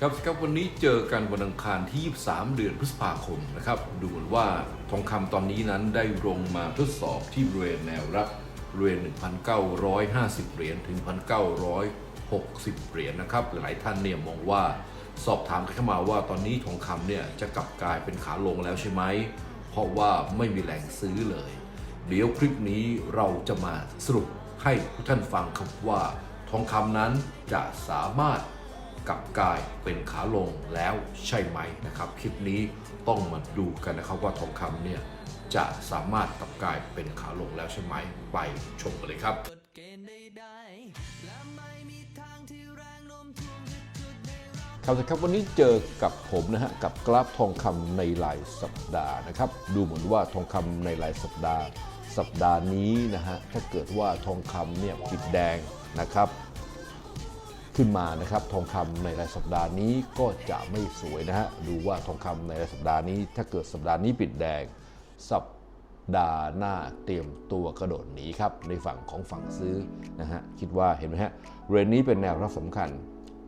ครับครับวันนี้เจอกันวันอังคารที่ 23 เดือนพฤษภาคมนะครับ ดูเหมือนว่าทองคำตอนนี้นั้นได้ลงมาทดสอบที่บริเวณแนวรับบริเวณ 1,950 เหรียญถึง 1,960 เหรียญนะครับ หลายท่านเนี่ยมองว่าสอบถามเข้ามาว่าตอนนี้ทองคำเนี่ยจะกลับกลายเป็นขาลงแล้วใช่ไหม เพราะว่าไม่มีแหล่งซื้อเลย เดี๋ยวคลิปนี้เราจะมาสรุปให้ทุกท่านฟังครับว่า ทองคำนั้นจะสามารถกลับกลายเป็นขาลงแล้วใช่ไหมนะครับ คลิปนี้ต้องมาดูกันนะครับว่าทองคำเนี่ยจะสามารถกลับกลายเป็นขาลงแล้วใช่ไหมไปชมกันเลยครับครับสวัสดีครับวันนี้เจอกับผมนะฮะกับกราฟทองคำในรายสัปดาห์นะครับ ดูเหมือนว่าทองคำในรายสัปดาห์ สัปดาห์นี้นะฮะถ้าเกิดว่าทองคำเนี่ยปิดแดงนะครับ ขึ้นมานะครับ ทองคำในรายสัปดาห์นี้ก็จะไม่สวยนะฮะ ดูว่าทองคำในรายสัปดาห์นี้ ถ้าเกิดสัปดาห์นี้ปิดแดง สัปดาห์หน้าเตรียมตัวกระโดดหนีครับ ในฝั่งของฝั่งซื้อนะฮะ คิดว่าเห็นไหมฮะเรนนี้เป็นแนวรับสำคัญ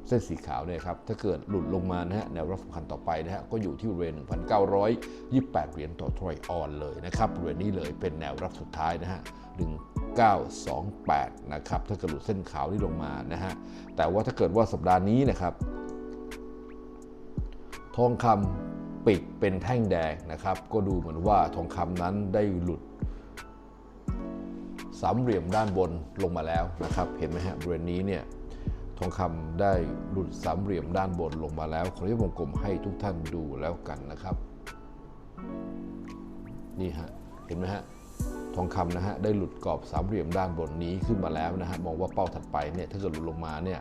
เส้นสีขาวเนี่ยครับ ถ้าเกิดหลุดลงมานะฮะแนวรับสำคัญต่อไปนะฮะก็อยู่ที่บริเวณ1,928 เหรียญต่อทรอยออนเลยนะครับบริเวณนี้เลยเป็นแนวรับสุดท้ายนะฮะ 1928 นะครับ ถ้าเกิดหลุดเส้นขาวที่ลงมานะฮะ แต่ว่าถ้าเกิดว่าสัปดาห์นี้นะครับ ทองคำปิดเป็นแท่งแดงนะครับ ก็ดูเหมือนว่าทองคำนั้นได้หลุดสามเหลี่ยมด้านบนลงมาแล้วนะครับ เห็นไหมฮะบริเวณนี้เนี่ยทองคำได้หลุดสามเหลี่ยมด้านบนลงมาแล้วขอเรียกวงกลมให้ทุกท่านดูแล้วกันนะครับ นี่ฮะ เห็นไหมฮะ ทองคำนะฮะได้หลุดกรอบสามเหลี่ยมด้านบนนี้ขึ้นมาแล้วนะฮะมองว่าเป้าถัดไปเนี่ยถ้าเกิดหลุดลงมาเนี่ย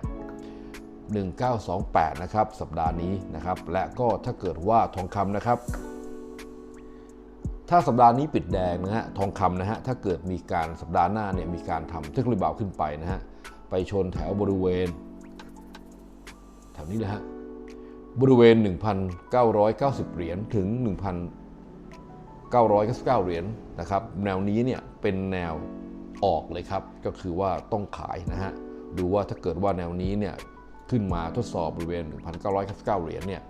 1928 นะครับ สัปดาห์นี้นะครับ และก็ถ้าเกิดว่าทองคำนะครับ ถ้าสัปดาห์นี้ปิดแดงนะฮะทองคำนะฮะถ้าเกิดมีการสัปดาห์หน้าเนี่ยมีการทำเทคโนโลยีบาวขึ้นไปนะฮะไปชนแถวบริเวณแถวนี้เลยฮะบริเวณ 1,990 เหรียญถึง 999 เหรียญนะครับแนวนี้เนี่ยเป็นแนวออกเลยครับ ก็คือว่าต้องขายนะฮะดูว่าถ้าเกิดว่าแนวนี้เนี่ยขึ้นมาทดสอบบริเวณ 1,999 เหรียญเนี่ย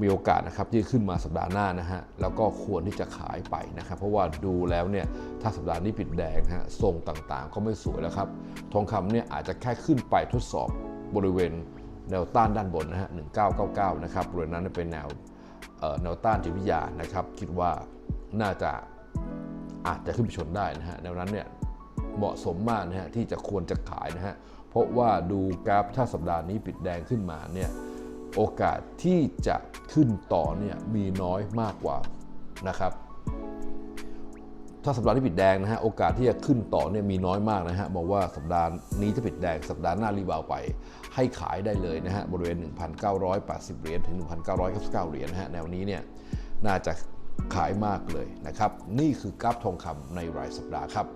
มีโอกาสนะครับที่ขึ้นมาสัปดาห์หน้านะฮะแล้วก็ควรที่จะขายไปนะครับ เพราะว่าดูแล้วเนี่ยถ้าสัปดาห์นี้ปิดแดงนะฮะทรงต่างๆ ก็ไม่สวยแล้วครับ ทองคำเนี่ยอาจจะแค่ขึ้นไปทดสอบบริเวณแนวต้านด้านบนนะฮะ1999 นะครับบริเวณนั้นเป็นแนว แนวต้านจิตวิทยานะครับ คิดว่าน่าจะอาจจะขึ้นไปชนได้นะฮะดังนั้นเนี่ยเหมาะสมมากนะฮะที่จะควรจะขายนะฮะเพราะว่าดูกราฟถ้าสัปดาห์นี้ปิดแดงขึ้นมาเนี่ยโอกาสที่จะขึ้นต่อเนี่ยมีน้อยมากกว่านะครับ ถ้าสัปดาห์นี้ปิดแดงนะฮะโอกาสที่จะขึ้นต่อเนี่ยมีน้อยมากนะฮะบอกว่าสัปดาห์นี้จะปิดแดงสัปดาห์หน้ารีบาวไป ให้ขายได้เลยนะฮะบริเวณ 1,980 เหรียญถึง 1,999 เหรียญนะฮะแนวนี้เนี่ยน่าจะขายมากเลยนะครับ นี่คือกราฟทองคำในรายสัปดาห์ครับ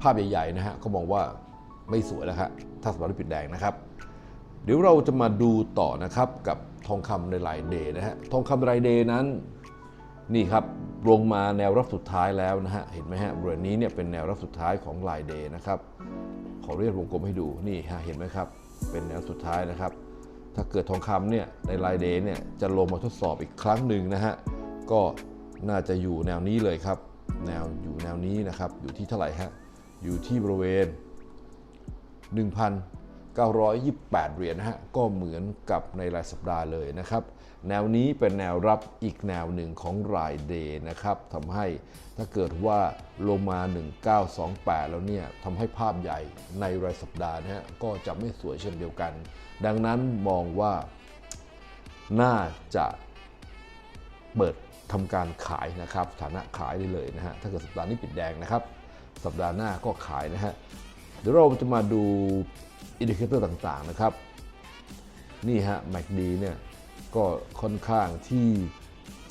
ภาพใหญ่ๆนะฮะก็มองว่าไม่สวยแล้วครับถ้าสัปดาห์นี้ปิดแดงนะครับ เดี๋ยวเราจะมาดูต่อนะครับกับทองคำในรายเดย์นะฮะทองคำรายเดย์นั้น นี่ครับลงมาแนวรับสุดท้ายแล้วนะฮะเห็นไหมฮะบริเวณนี้เนี่ยเป็นแนวรับสุดท้ายของรายเดย์นะครับขอเรียกวงกลมให้ดูนี่ฮะเห็นไหมครับเป็นแนวสุดท้ายนะครับ ถ้าเกิดทองคำเนี่ยในรายเดย์เนี่ยจะลงมาทดสอบอีกครั้งหนึ่งนะฮะก็น่าจะอยู่แนวนี้เลยครับ แนวอยู่แนวนี้นะครับอยู่ที่เท่าไหร่ฮะอยู่ที่บริเวณ 928 เหรียญนะฮะก็เหมือนกับในรายสัปดาห์เลยนะครับ แนวนี้เป็นแนวรับอีกแนวหนึ่งของรายเดย์นะครับทำให้ถ้าเกิดว่าลงมา 1928 แล้วเนี่ยทำให้ภาพใหญ่ในรายสัปดาห์นะฮะก็จะไม่สวยเช่นเดียวกัน ดังนั้นมองว่าน่าจะเปิดทำการขายนะครับฐานะขายได้เลยนะฮะถ้าเกิดสัปดาห์นี้ปิดแดงนะครับ สัปดาห์หน้าก็ขายนะฮะ เดี๋ยวเราจะมาดูอินดิเคเตอร์ต่างๆนะครับ นี่ฮะ MACD เนี่ยก็ค่อนข้างที่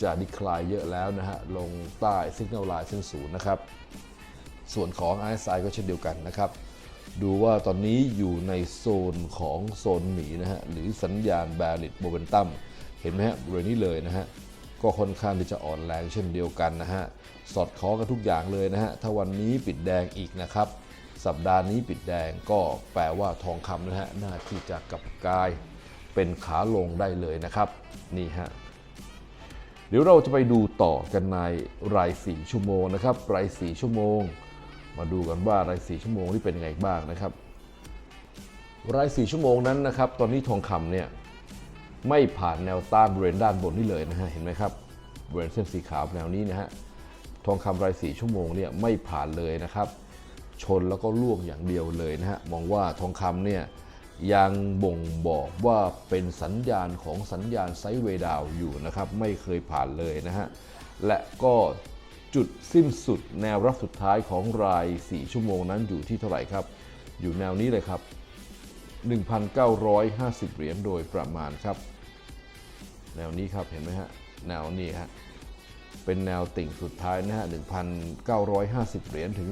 จะดีคลายเยอะแล้วนะฮะ ลงใต้ซิก n น l ไลน์เส้นศูนย์นะครับ ส่วนของ RSI ก็เช่นเดียวกันนะครับ ดูว่าตอนนี้อยู่ในโซนของโซนหมีนะฮะ หรือสัญญาณ Bearish Momentum เห็นไหมฮะบริเวณนี้เลยนะฮะ ก็ค่อนข้างที่จะอ่อนแรงเช่นเดียวกันนะฮะ สอดคล้องกันทุกอย่างเลยนะฮะ ถ้าวันนี้ปิดแดงอีกนะครับ สัปดาห์นี้ปิดแดงก็แปลว่าทองคำนะฮะน่าที่จะกลับกลายเป็นขาลงได้เลยนะครับ นี่ฮะเดี๋ยวเราจะไปดูต่อกันในราย4ชั่วโมงนะครับ ราย4ชั่วโมง มาดูกันว่าราย4ชั่วโมงนี่เป็นยังไงบ้างนะครับ ราย4ชั่วโมงนั้นนะครับ ตอนนี้ทองคำเนี่ยไม่ผ่านแนวต้านบริเวณด้านบนนี่เลยนะฮะเห็นไหมครับบริเวณเส้นสีขาวแนวนี้นะฮะทองคำราย4ชั่วโมงเนี่ยไม่ผ่านเลยนะครับ ชนแล้วก็ล่วงอย่างเดียวเลยนะฮะมองว่าทองคำเนี่ยยังบ่งบอกว่าเป็นสัญญาณของสัญญาณไซเวดาวอยู่นะครับ ไม่เคยผ่านเลยนะฮะ และก็จุดสิ้นสุดแนวรับสุดท้ายของราย 4 ชั่วโมงนั้นอยู่ที่เท่าไหร่ครับ อยู่แนวนี้เลยครับ 1,950 เหรียญโดยประมาณครับ แนวนี้ครับเห็นไหมฮะ แนวนี้ฮะ เป็นแนวติ่งสุดท้ายนะฮะ 1,950 เหรียญถึง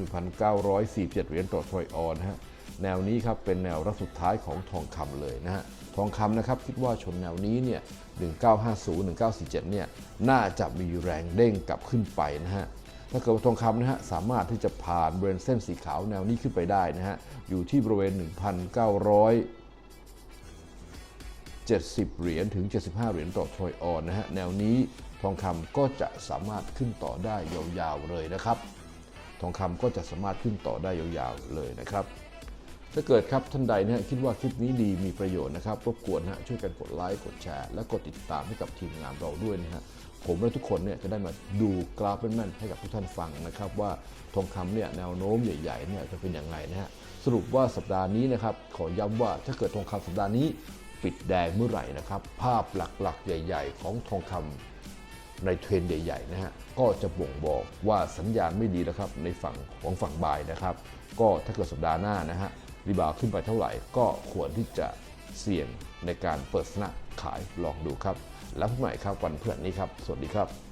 1,947 เหรียญต่อทรอยออนนะฮะ แนวนี้ครับเป็นแนวรับสุดท้ายของทองคำเลยนะฮะ ทองคำนะครับคิดว่าชนแนวนี้เนี่ย 1950 1947 เนี่ย น่าจะมีแรงเด้งกลับขึ้นไปนะฮะถ้าเกิดว่าทองคำนะฮะสามารถที่จะผ่านบริเวณเส้นสีขาวแนวนี้ขึ้นไปได้นะฮะ อยู่ที่บริเวณ 1,900 70 เหรียญถึง 75 เหรียญต่อทรอยออนนะฮะ แนวนี้ ทองคำก็จะสามารถขึ้นต่อได้ยาวๆเลยนะครับ ทองคำก็จะสามารถขึ้นต่อได้ยาวๆเลยนะครับถ้าเกิดครับท่านใดนะคิดว่าคลิปนี้ดีมีประโยชน์นะครับรบกวนนะฮะช่วยกันกดไลค์กดแชร์ และกดติดตามให้กับทีมงานเราด้วยนะฮะผมและทุกคนเนี่ยจะได้มาดูกราฟแม่นๆให้กับทุกท่านฟังนะครับ ว่าทองคำเนี่ยแนวโน้มใหญ่ๆเนี่ยจะเป็นอยังไงนะฮะสรุปว่าสัปดาห์นี้นะครับขอย้ำว่าถ้าเกิดทองคำสัปดาห์นี้ ปิดแดงเมื่อไหร่นะครับ ภาพหลักๆ ใหญ่ ๆ ของทองคำ ในเทรนใหญ่ๆนะฮะก็จะบ่งบอกว่าสัญญาณไม่ดีแล้วครับในฝั่งของฝั่งบายนะครับ ก็ถ้าเกิดสัปดาห์หน้านะฮะรีบาวขึ้นไปเท่าไหร่ก็ควรที่จะเสี่ยงในการเปิดสนะขายลองดูครับ แล้วพบใหม่ครับวันเพื่อนนี้ครับ สวัสดีครับ